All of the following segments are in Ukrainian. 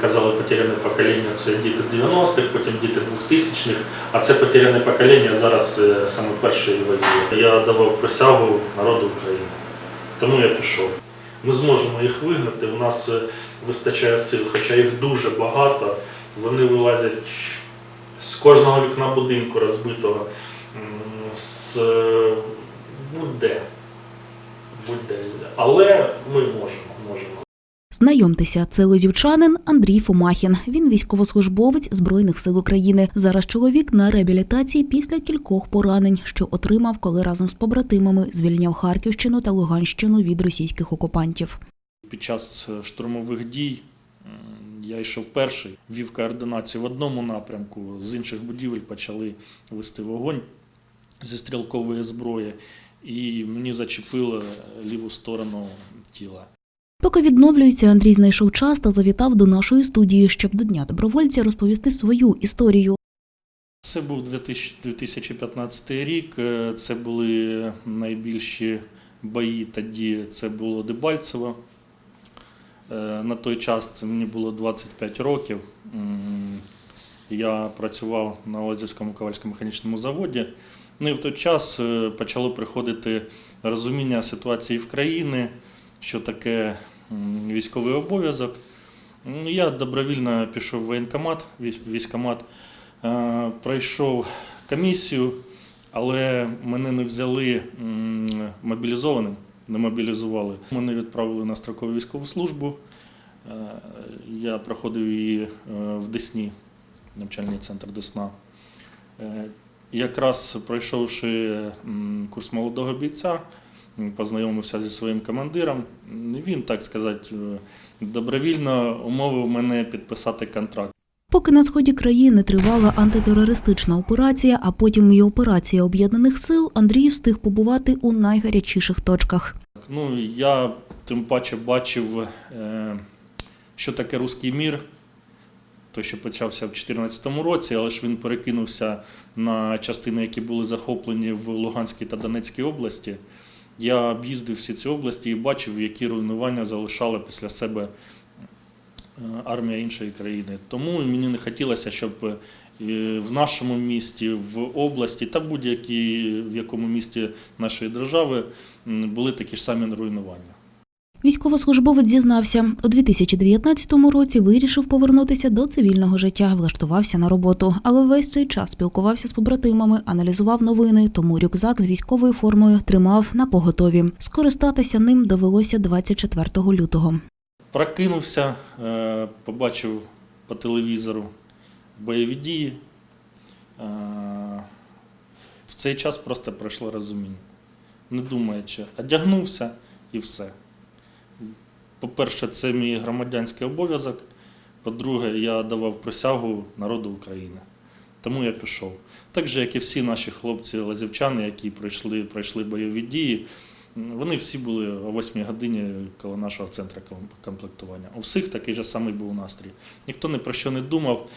казали, потеряне покоління це діти 90-х, потім діти 2000-х, а це потеряне покоління зараз е, саме першої воює. Я давав присягу народу України. Тому я пішов. Ми зможемо їх вигнати. У нас е, вистачає сил, хоча їх дуже багато. Вони вилазять з кожного вікна будинку розбитого, з е, будь-де. Будь-де. Але ми можемо. Знайомтеся, це лозівчанин Андрій Фомахін. Він військовослужбовець Збройних сил України. Зараз чоловік на реабілітації після кількох поранень, що отримав, коли разом з побратимами звільняв Харківщину та Луганщину від російських окупантів. Під час е, штурмових дій я йшов перший, вів координацію в одному напрямку, з інших будівель почали вести вогонь зі стрілкової зброї, і мені зачепило ліву сторону тіла. Поки відновлюється, Андрій знайшов час та завітав до нашої студії, щоб до Дня добровольця розповісти свою історію. Це був 2015 рік. е, Це були найбільші бої тоді. Це було Дебальцево. Е, На той час це мені було 25 років. Я працював на Лазівському ковальському механічному заводі. Ну і в той час е, почало приходити розуміння ситуації в країні, що таке військовий обов'язок. Ну, Я добровільно пішов в воєнкомат, військ- військкомат. Е, пройшов комісію, але мене не взяли мобілізованим, не мобілізували. Мене відправили на строкову військову службу. Е, Я проходив її е, в Десні, навчальний центр Десна. Якраз пройшовши курс молодого бійця, познайомився зі своїм командиром. Він, так сказати, добровільно умовив мене підписати контракт. Поки на сході країни тривала антитерористична операція, а потім і операція об'єднаних сил, Андрій встиг побувати у найгарячіших точках. Ну, я тим паче бачив, е, що таке руський мір, той, що почався в 2014 році, але ж він перекинувся на частини, які були захоплені в Луганській та Донецькій області. Я об'їздив всі ці області і бачив, які руйнування залишала після себе е, армія іншої країни. Тому мені не хотілося, щоб е, в нашому місті, в області та будь-якій в якому місті нашої держави були такі ж самі руйнування. Військовослужбовець зізнався, у 2019 році вирішив повернутися до цивільного життя, влаштувався на роботу, але весь цей час спілкувався з побратимами, аналізував новини, тому рюкзак з військовою формою тримав на поготові. Скористатися ним довелося 24 лютого. Прокинувся, е, побачив по телевізору бойові дії. Е, В цей час просто пройшло розуміння. Не думаючи, одягнувся і все. По-перше, це мій громадянський обов'язок. По-друге, я давав присягу народу України. Тому я пішов. Так же, як і всі наші хлопці лазівчани, які пройшли, пройшли бойові дії, вони всі були о 8 годині коло нашого центру комплектування. У всіх такий же самий був настрій. Ніхто ні про що не думав,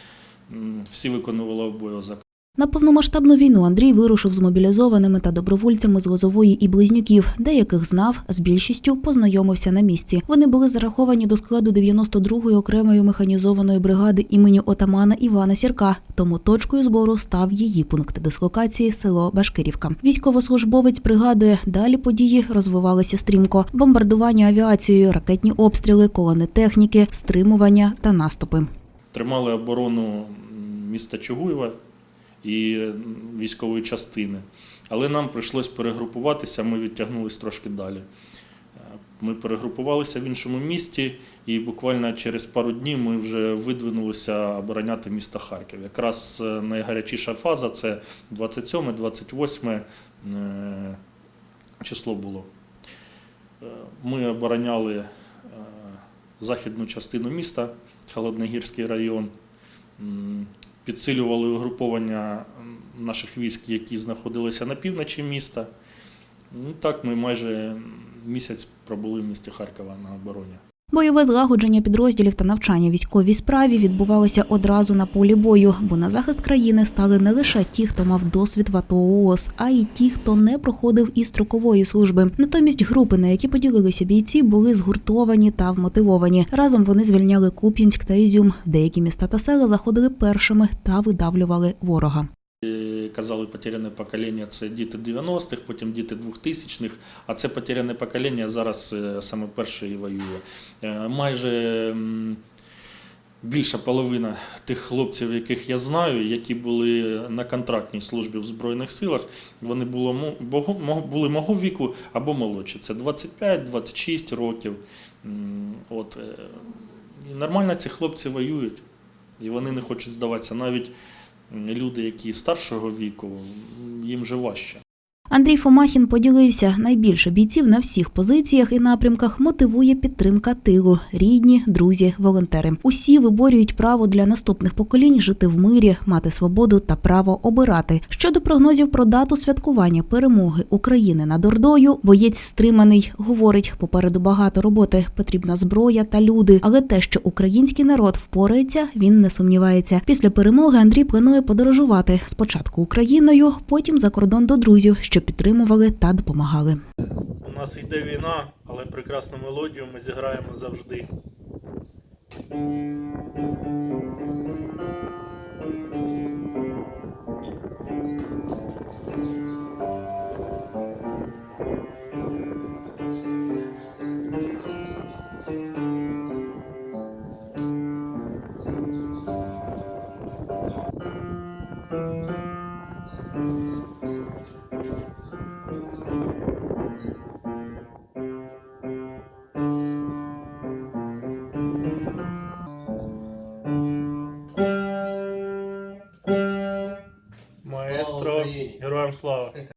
всі виконували обов'язок. На повномасштабну війну Андрій вирушив з мобілізованими та добровольцями з Лозової і Близнюків, деяких знав, з більшістю познайомився на місці. Вони були зараховані до складу 92-ї окремої механізованої бригади імені отамана Івана Сірка. Тому точкою збору став її пункт дислокації село Башкирівка. Військовослужбовець пригадує, далі події розвивалися стрімко: бомбардування авіацією, ракетні обстріли, колони техніки, стримування та наступи. Тримали оборону міста Чугуєва і військової частини. Але нам прийшлось перегрупуватися, ми відтягнулись трошки далі. Е, Ми перегрупувалися в іншому місті, і буквально через пару днів ми вже видвинулися обороняти місто Харків. Якраз е, найгарячіша фаза це 27-28 е, число було. Ми обороняли західну частину міста, Холодногірський район. Підсилювали угруповання наших військ, які знаходилися на півночі міста. Ну так, ми майже місяць пробули в місті Харкова на обороні. Бойове злагодження підрозділів та навчання військовій справі відбувалося одразу на полі бою, бо на захист країни стали не лише ті, хто мав досвід в АТО ООС, а й ті, хто не проходив і строкової служби. Натомість групи, на які поділилися бійці, були згуртовані та вмотивовані. Разом вони звільняли Куп'янськ та Ізюм. Деякі міста та села заходили першими та видавлювали ворога. Казали, потеряне покоління це діти 90-х, потім діти 2000-х, а це потеряне покоління зараз е, саме перше і воює. Е, Майже більша половина тих хлопців, яких я знаю, які були на контрактній службі в Збройних силах, вони були мого віку або молодші. Це 25-26 років. От, е, нормально ці хлопці воюють, і вони не хочуть здаватися. Навіть люди, які старшого віку, їм же важче. Андрій Фомахін поділився найбільше бійців на всіх позиціях і напрямках мотивує підтримка тилу, рідні, друзі, волонтери. Усі виборюють право для наступних поколінь жити в мирі, мати свободу та право обирати. Щодо прогнозів про дату святкування перемоги України над Ордою, боєць стриманий. Говорить, попереду багато роботи, потрібна зброя та люди. Але те, що український народ впорається, він не сумнівається. Після перемоги Андрій планує подорожувати спочатку Україною, потім за кордон до друзів, підтримували та допомагали. У нас йде війна, але прекрасну мелодію ми зіграємо завжди. slow.